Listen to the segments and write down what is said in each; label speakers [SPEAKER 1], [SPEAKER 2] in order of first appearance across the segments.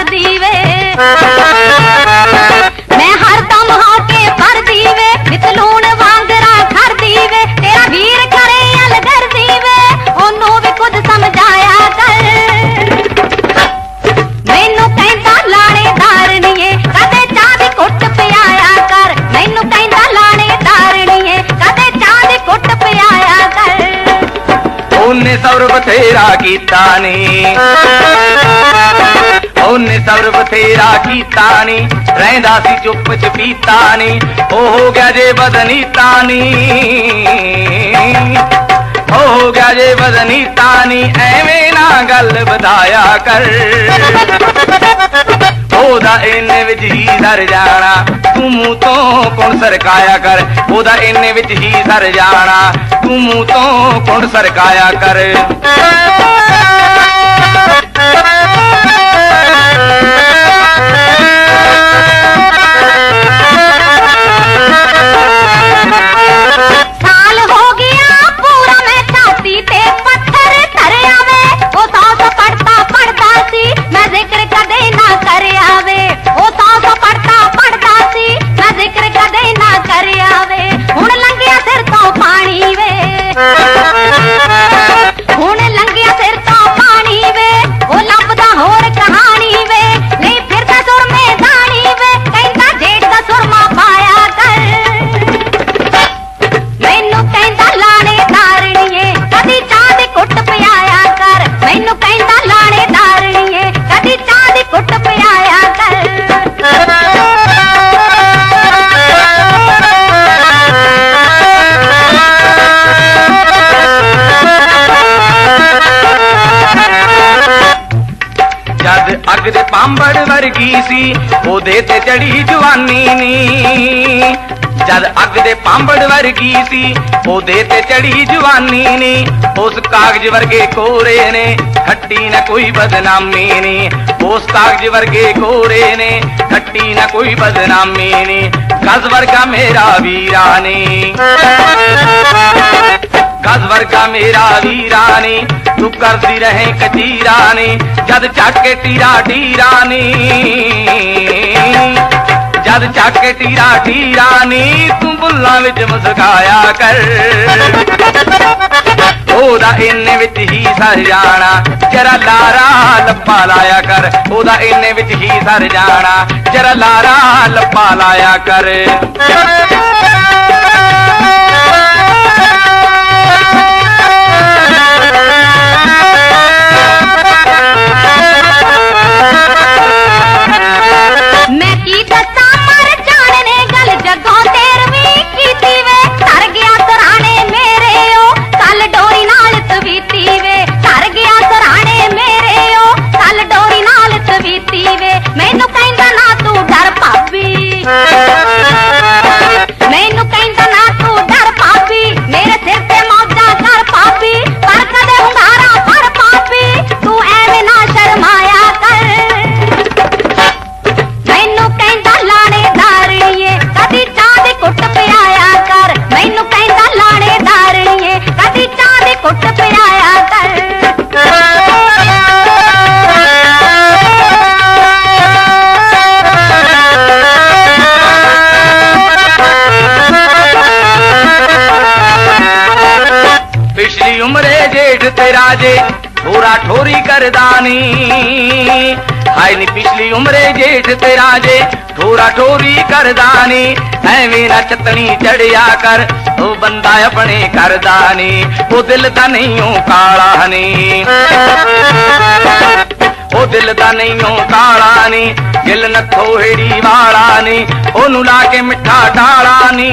[SPEAKER 1] ਕਰਦੀ ਵੇ ਮੈਂ ਹਰਦਮ ਹੋ ਕੇ ਪਰਦੀ ਵੇ ਨਿਤ ਲੂਣ ਵਾਂਗਰਾ ਖਰਦੀ ਵੇ ਤੇਰਾ ਵੀਰ ਕਰੇ ਅਲਗਰਦੀ ਵੇ ਉਹਨੂੰ ਵੀ ਕੁਝ ਸਮਝਾਇਆ ਕਰ। ਮੈਨੂੰ ਕਹਿੰਦਾ ਲਾਣੇਦਾਰਣੀਏ ਕਦੇ ਚਾਹ ਦੀ ਕੁੱਟ ਪਿਆਇਆ ਕਰ। ਮੈਨੂੰ ਕਹਿੰਦਾ ਲਾਣੇਦਾਰਣੀਏ ਕਦੇ ਚਾਹ ਦੀ ਕੁੱਟ ਪਿਆਇਆ ਕਰ।
[SPEAKER 2] ਉਹਨੇ ਸਬਰ ਬਥੇਰਾ ਕੀਤਾ ਨੀ। ਉਹਨੇ ਸਬਰ ਬਥੇਰਾ ਕੀਤਾ ਨੀ, ਰਹਿੰਦਾ ਸੀ ਚੁੱਪ ਚ ਚਪੀਤਾ ਨੀ, ਉਹ ਹੋ ਗਿਆ ਜੇ ਬਦਨੀਤਾ ਨੀ। ਉਹ ਹੋ ਗਿਆ ਜੇ ਬਦਨੀਤਾ ਨੀ, ਐਵੇਂ ਨਾ ਗੱਲ ਵਧਾਇਆ ਕਰ। ਉਹਦਾ ਇੰਨੇ ਵਿੱਚ ਹੀ ਸਰ ਜਾਣਾ, ਤੂੰ ਮੂੰਹ ਤੋਂ ਕੌਣ ਸਰਕਾਇਆ ਕਰ? ਉਹਦਾ ਇੰਨੇ ਵਿੱਚ ਹੀ ਸਰ ਜਾਣਾ, ਤੂੰ ਮੂੰਹ ਤੋਂ ਕੌਣ ਸਰਕਾਇਆ ਕਰ? ਅੱਗ ਵਰਗੀ ਸੀ, ਉਹਦੇ ਤੇ ਚੜੀ ਜਵਾਨੀ ਨੀ। ਜਦ ਅੱਗ ਦੇ ਪਾਂਬੜ ਵਰਗੀ ਸੀ, ਉਹਦੇ ਤੇ ਚੜੀ ਜਵਾਨੀ ਨੀ। ਉਸ ਕਾਗਜ਼ ਵਰਗੇ ਕੋਰੇ ਨੇ, ਖੱਟੀ ਨਾ ਕੋਈ ਬਦਨਾਮੀ ਨੀ। ਉਸ ਕਾਗਜ਼ ਵਰਗੇ ਕੋਰੇ ਨੇ, ਖੱਟੀ ਨਾ ਕੋਈ ਬਦਨਾਮੀ ਨੀ। ਗਜ਼ ਵਰਗਾ ਮੇਰਾ ਵੀਰਾ ਨੀ। ਗਜ਼ ਵਰਗਾ ਮੇਰਾ ਵੀਰਾ ਨੀ, ਤੂੰ ਕਰਦੀ ਰਹੇ ਕਤੀਰਾ ਨੀ, ਜਦ ਚੱਕ ਕੇ ਟੀਰਾ ਢੀਰਾ ਨੀ। ਜਦ ਚੱਕ ਕੇ ਟੀਰਾ ਢੀਰਾ ਨੀ, ਤੂੰ ਬੁੱਲਾਂ ਵਿੱਚ ਮੁਸਕਾਇਆ ਕਰ। ਉਹਦਾ ਇੰਨੇ ਵਿੱਚ ਹੀ ਸਰ ਜਾਣਾ, ਜਰਾ ਲਾਰਾ ਲੱਪਾ ਲਾਇਆ ਕਰ। ਉਹਦਾ ਇੰਨੇ ਵਿੱਚ ਹੀ ਸਰ ਜਾਣਾ, ਜਰਾ ਲਾਰਾ ਲੱਪਾ ਲਾਇਆ ਕਰ।
[SPEAKER 1] ਕੁੱਟ ਪਿਆਇਆ ਕਰ।
[SPEAKER 2] ਪਿਛਲੀ ਉਮਰੇ ਜੇਠ ਤੇਰਾ ਜੇ ਠੋਰਾ ਠੋਰੀ ਕਰਦਾ ਨੀ। ਹਾਏ ਨੀ ਪਿਛਲੀ ਉਮਰੇ ਜੇਠ ਤੇ ਰਾਜੇ, ਠੋਰਾ ਠੋਰੀ ਕਰਦਾਨੀ ਐਵੇਂ ਨਾ ਚਤਣੀ ਚੜਿਆ ਕਰ, ਉਹ ਬੰਦਾ ਆਪਣੇ ਕਰਦਾਨੀ ਉਹ ਦਿਲ ਤਾਂ ਨਹੀਂ ਉਹ ਕਾਲਾ ਨੀ। ਉਹ ਦਿਲ ਦਾ ਨਹੀਂ ਉਹ ਕਾਲਾ ਨੀ ਦਿਲ ਨੱਥੋ ਹੇੜੀ ਵਾਲਾ ਨੀ, ਉਹਨੂੰ ਲਾ ਕੇ ਮਿੱਠਾ ਡਾਲਾ ਨੀ।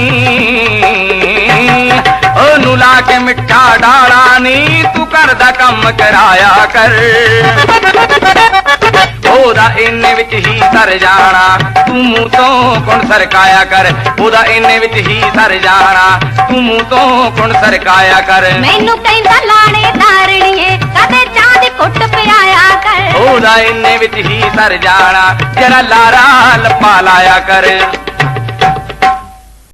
[SPEAKER 2] ਉਹਨੂੰ ਲਾ ਕੇ ਮਿੱਠਾ ਡਾਲਾ ਨੀ, ਤੂੰ ਘਰ ਦਾ ਕੰਮ ਕਰਾਇਆ ਕਰ। ਉਹਦਾ ਇੰਨੇ ਵਿੱਚ ਹੀ ਸਰ ਜਾਣਾ। ਤੂੰ ਮੂੰਹ ਤੋਂ ਕੌਣ ਸਰਕਾਇਆ ਕਰ। ਉਹਦਾ ਇੰਨੇ ਵਿੱਚ ਹੀ ਸਰ ਜਾਣਾ। ਤੂੰ ਮੂੰਹ ਤੋਂ ਕੌਣ ਸਰਕਾਇਆ ਕਰ।
[SPEAKER 1] ਮੈਨੂੰ ਕਹਿੰਦਾ ਲਾਣੇ ਦਾਰਣੀਏ ਕਦੇ ਚਾਹ ਦੀ ਕੁੱਟ ਪਿਆਇਆ ਕਰ?
[SPEAKER 2] ਉਹਦਾ ਇੰਨੇ ਵਿੱਚ ਹੀ ਸਰ ਜਾਣਾ। ਜਰਾ ਲਾਰਾ ਲੱਪਾ ਲਾਇਆ ਕਰ।